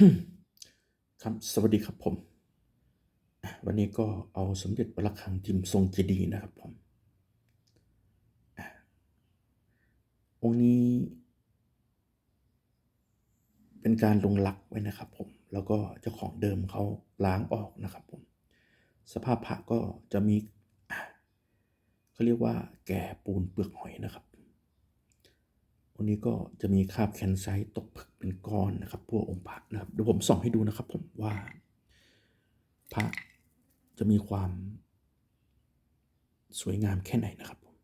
ครับสวัสดีครับผม วันนี้ก็เอาสมเด็จพระระฆังพิมทรงเจดีย์นะครับผม องค์นี้ เป็นการลงลักไว้นะครับผม แล้วก็เจ้าของเดิมเขาล้างออกนะครับผม สภาพพระก็จะมีเขาเรียกว่าแก่ปูนเปลือกหอยนะครับ วันนี้ก็จะมีคราบแคนไซต์ตกผึกเป็นก้อนนะครับ พวกองค์พระนะครับเดี๋ยวผมส่องให้ดูนะครับ ผมว่า พระจะมีความสวยงามแค่ไหนนะครับผม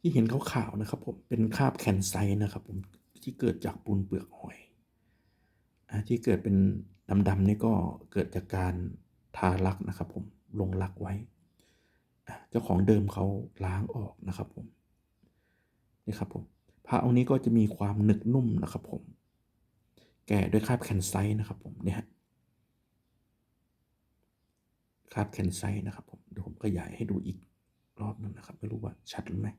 ที่เห็นขาวๆนะครับผมเป็นคราบแคนไซต์นะครับผมที่เกิดจากปูนเปลือกหอย ที่เกิดเป็นดำๆนี่ก็เกิดจากการทาลักนะครับผมลงลักไว้ เจ้าของเดิมเขาล้างออกนะครับผมนี่ครับผมพระองค์นี้ก็จะมีความหนึกนุ่มนะครับผม แก่ด้วยคาบแคนไซนะครับผมเนี่ยฮะคาบแคนไซนะครับผมเดี๋ยวผมขยายให้ดูอีกรอบหนึงนะครับ ไม่รู้ว่าชัดหรือไม่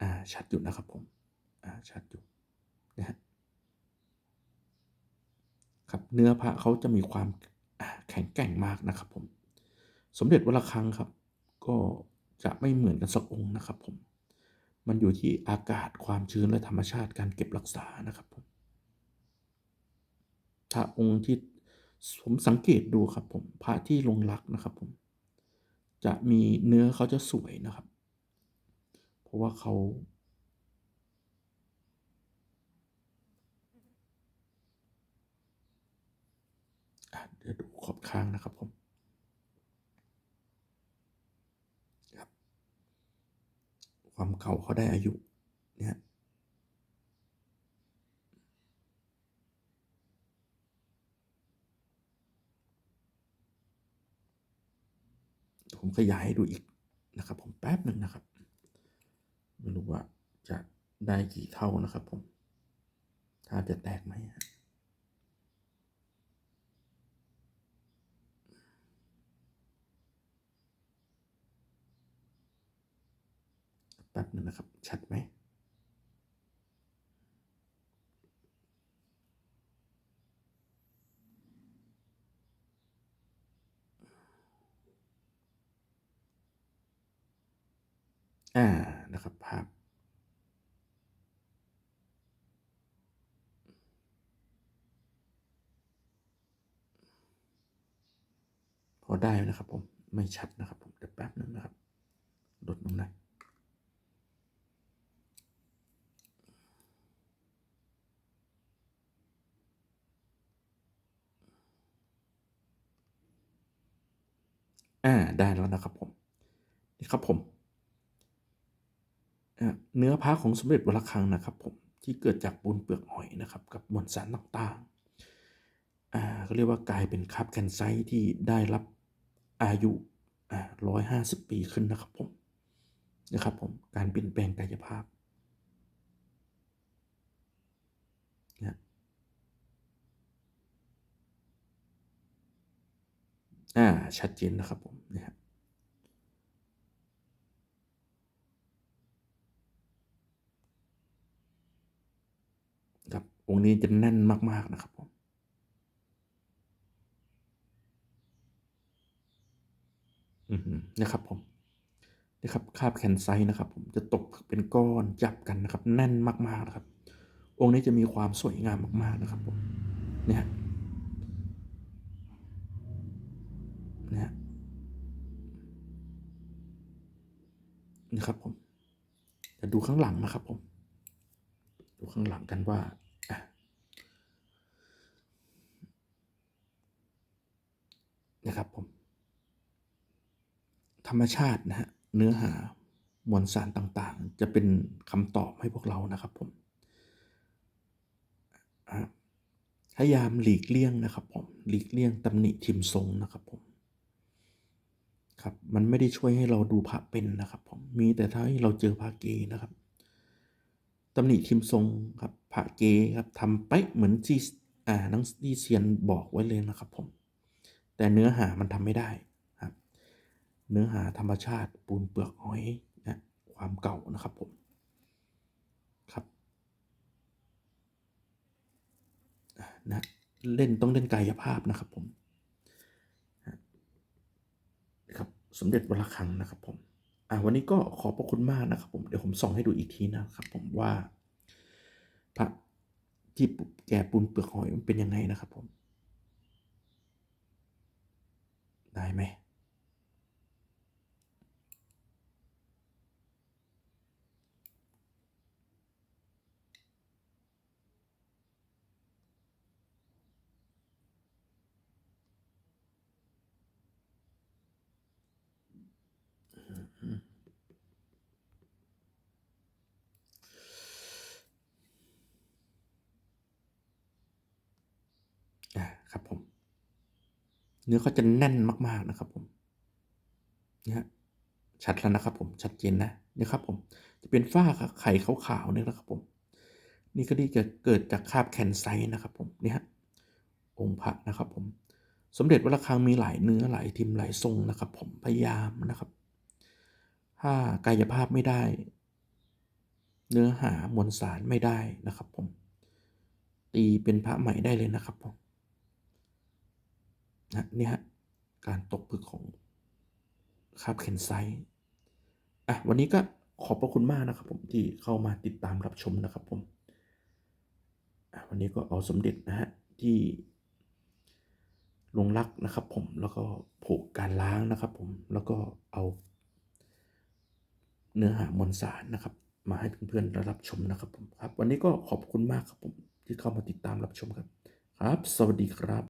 อ่าชัดอยู่นะครับผมอ่าชัดอยู่นะฮะ ครับเนื้อพระเขาจะมีความแข็งแกร่งมากนะครับ ผม สมเด็จวัดระฆังครับ ก็จะไม่เหมือนกันสักองค์นะครับ ผม มันอยู่ที่อากาศความชื้นและธรรมชาติการเก็บรักษานะครับผมถ้าองค์ที่ผมสังเกตดูครับ ผมพระที่ลงรักนะครับ ผม จะมีเนื้อเขาจะสวยนะครับ เพราะว่าเขา เดี๋ยวดูขอบข้างนะครับผมครับความเก่าเขาได้อายุเนี่ยผมขยายให้ดูอีกนะครับ ผมแป๊บหนึ่งนะครับ ไม่รู้ว่าจะได้กี่เท่านะครับผม ถ้าจะแตกไหมฮะ แป๊บนึงนะครับ ชัดไหมอ่านะครับภาพพอได้นะครับผมไม่ชัดนะครับผมเดี๋ยวแป๊บหนึงนะครับ ลดลงหน่อย อ่าได้แล้วนะครับผมนี่ครับผมเนื้อผ้าของสมเด็จวระฆังนะครับผมที่เกิดจากปูนเปลือกหอยนะครับกับมวลสารต่างๆอ่าเขาเรียกว่ากลายเป็นคราบแคนไซต์ที่ได้รับอายุอ่าร้อยห้าสิบปีขึ้นนะครับผมนะครับผมการเปลี่ยนแปลงกายภาพนะ อ่า ชัดเจนนะครับผมนะครับครับองค์นี้จะแน่นมาก ๆ นะครับผมอือนะครับผมนี่ครับคาบแคนไซต์นะครับ ผมจะตกเป็นก้อนจับกันนะครับ แน่นมากๆนะครับ องค์นี้จะมีความสวยงามมาก ๆนะครับผมเนี่ย นะครับผมจะดูข้างหลังนะครับผม ดูข้างหลังกันว่าะนะครับผม ธรรมชาตินะฮะเนื้อหามวลสารต่างๆ จะเป็นคำตอบให้พวกเรานะครับผมพยายามหลีกเลี่ยงนะครับผมหลีกเลี่ยงตำหนิทิมทรงนะครับผม ครับ มันไม่ได้ช่วยให้เราดูพระเป็นนะครับผมมีแต่ถ้าให้เราเจอพระเกนะครับตำหนิทิมทรงครับพระเกครับทำเป๊ะเหมือนที่อ่านังที่เซียนบอกไว้เลยนะครับผมแต่เนื้อหามันทำไม่ได้ครับ เนื้อหาธรรมชาติปูนเปลือกหอยนะความเก่านะครับผมครับนะเล่นต้องเล่นกายภาพนะครับผมครับ สมเด็จวัดระฆังนะครับผมอ่าวันนี้ก็ขอบพระคุณมากนะครับผมเดี๋ยวผมส่องให้ดูอีกทีนะครับผมว่าพระที่แก่ปูนเปลือกหอยมันเป็นยังไงนะครับผม ได้ไหม ครับผม เนื้อเขาจะแน่นมากๆนะครับผมเนี่ยชัดแล้วนะครับผมชัดเจนนะเนี่ยครับผมจะเป็นฝ้าไข่ขาวๆเนี่ยนะครับผม นี่ก็ที่จะเกิดจากคาบแคนไซต์นะครับผมเนี่ยฮะองค์พระนะครับผม สมเด็จวัดระฆังมีหลายเนื้อหลายทิมหลายทรงนะครับ ผมพยายามนะครับ ถ้ากายภาพไม่ได้ เนื้อหามวลสารไม่ได้นะครับผม ตีเป็นพระใหม่ได้เลยนะครับผมนะนี่ฮะการตกผึกของคาบเคนไซต์อะวันนี้ก็ขอบพระคุณมากนะครับผมที่เข้ามาติดตามรับชมนะครับผมวันนี้ก็เอาสมเด็จนะฮะที่ลงรักนะครับผมแล้วก็ผูกการล้างนะครับผมแล้วก็เอา เนื้อหามวลสารนะครับ มาให้เพื่อนๆได้รับชมนะครับผมครับ วันนี้ก็ขอบคุณมากครับผมที่เข้ามาติดตามรับชมครับ ครับ สวัสดีครับ